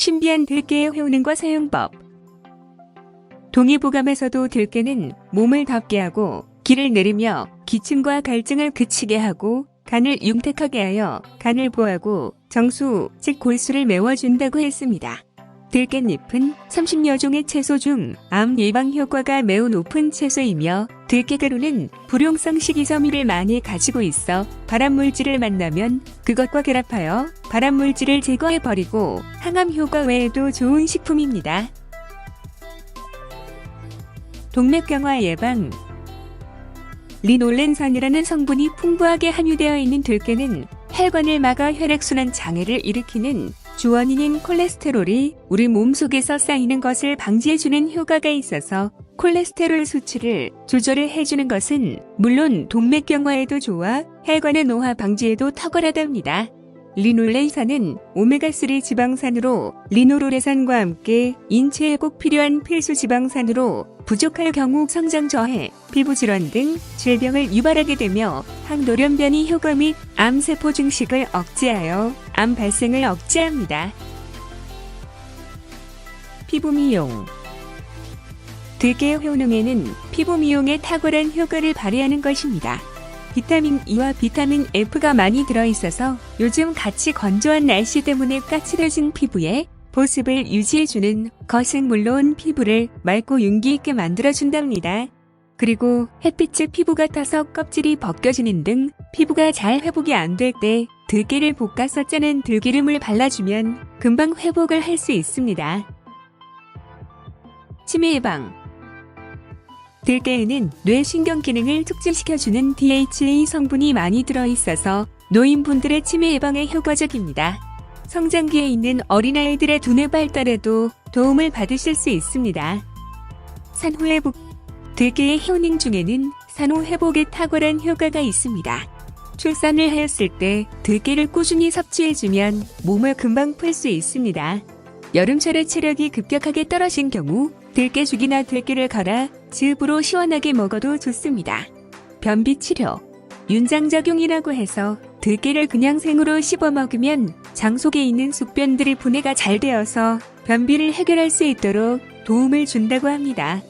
신비한 들깨의 효능과 사용법. 동의보감에서도 들깨는 몸을 덥게 하고 기를 내리며 기침과 갈증을 그치게 하고 간을 융택하게 하여 간을 보하고 정수, 즉 골수를 메워준다고 했습니다. 들깻잎은 30여 종의 채소 중 암 예방 효과가 매우 높은 채소이며 들깨가루는 불용성 식이섬유를 많이 가지고 있어 발암 물질을 만나면 그것과 결합하여 발암 물질을 제거해 버리고 항암 효과 외에도 좋은 식품입니다. 동맥경화 예방 리놀렌산이라는 성분이 풍부하게 함유되어 있는 들깨는 혈관을 막아 혈액순환 장애를 일으키는 주원인인 콜레스테롤이 우리 몸 속에서 쌓이는 것을 방지해주는 효과가 있어서 콜레스테롤 수치를 조절을 해주는 것은 물론 동맥 경화에도 좋아 혈관의 노화 방지에도 탁월하답니다. 리놀렌산은 오메가3 지방산으로 리노로레산과 함께 인체에 꼭 필요한 필수 지방산으로 부족할 경우 성장 저해, 피부 질환 등 질병을 유발하게 되며 항돌연변이 효과 및 암세포 증식을 억제하여 암 발생을 억제합니다. 피부 미용 들깨의 효능에는 피부 미용에 탁월한 효과를 발휘하는 것입니다. 비타민 E와 비타민 F가 많이 들어있어서 요즘 같이 건조한 날씨 때문에 까칠해진 피부에 보습을 유지해주는 것은 물론 피부를 맑고 윤기 있게 만들어준답니다. 그리고 햇빛에 피부가 타서 껍질이 벗겨지는 등 피부가 잘 회복이 안 될 때 들깨를 볶아서 짜는 들기름을 발라주면 금방 회복을 할 수 있습니다. 치매 예방 들깨에는 뇌신경 기능을 촉진시켜주는 DHA 성분이 많이 들어있어서 노인분들의 치매 예방에 효과적입니다. 성장기에 있는 어린아이들의 두뇌 발달에도 도움을 받으실 수 있습니다. 산후회복 들깨의 효능 중에는 산후 회복에 탁월한 효과가 있습니다. 출산을 하였을 때 들깨를 꾸준히 섭취해주면 몸을 금방 풀 수 있습니다. 여름철에 체력이 급격하게 떨어진 경우 들깨죽이나 들깨를 갈아 즙으로 시원하게 먹어도 좋습니다. 변비 치료 윤장작용이라고 해서 들깨를 그냥 생으로 씹어 먹으면 장 속에 있는 숙변들의 분해가 잘 되어서 변비를 해결할 수 있도록 도움을 준다고 합니다.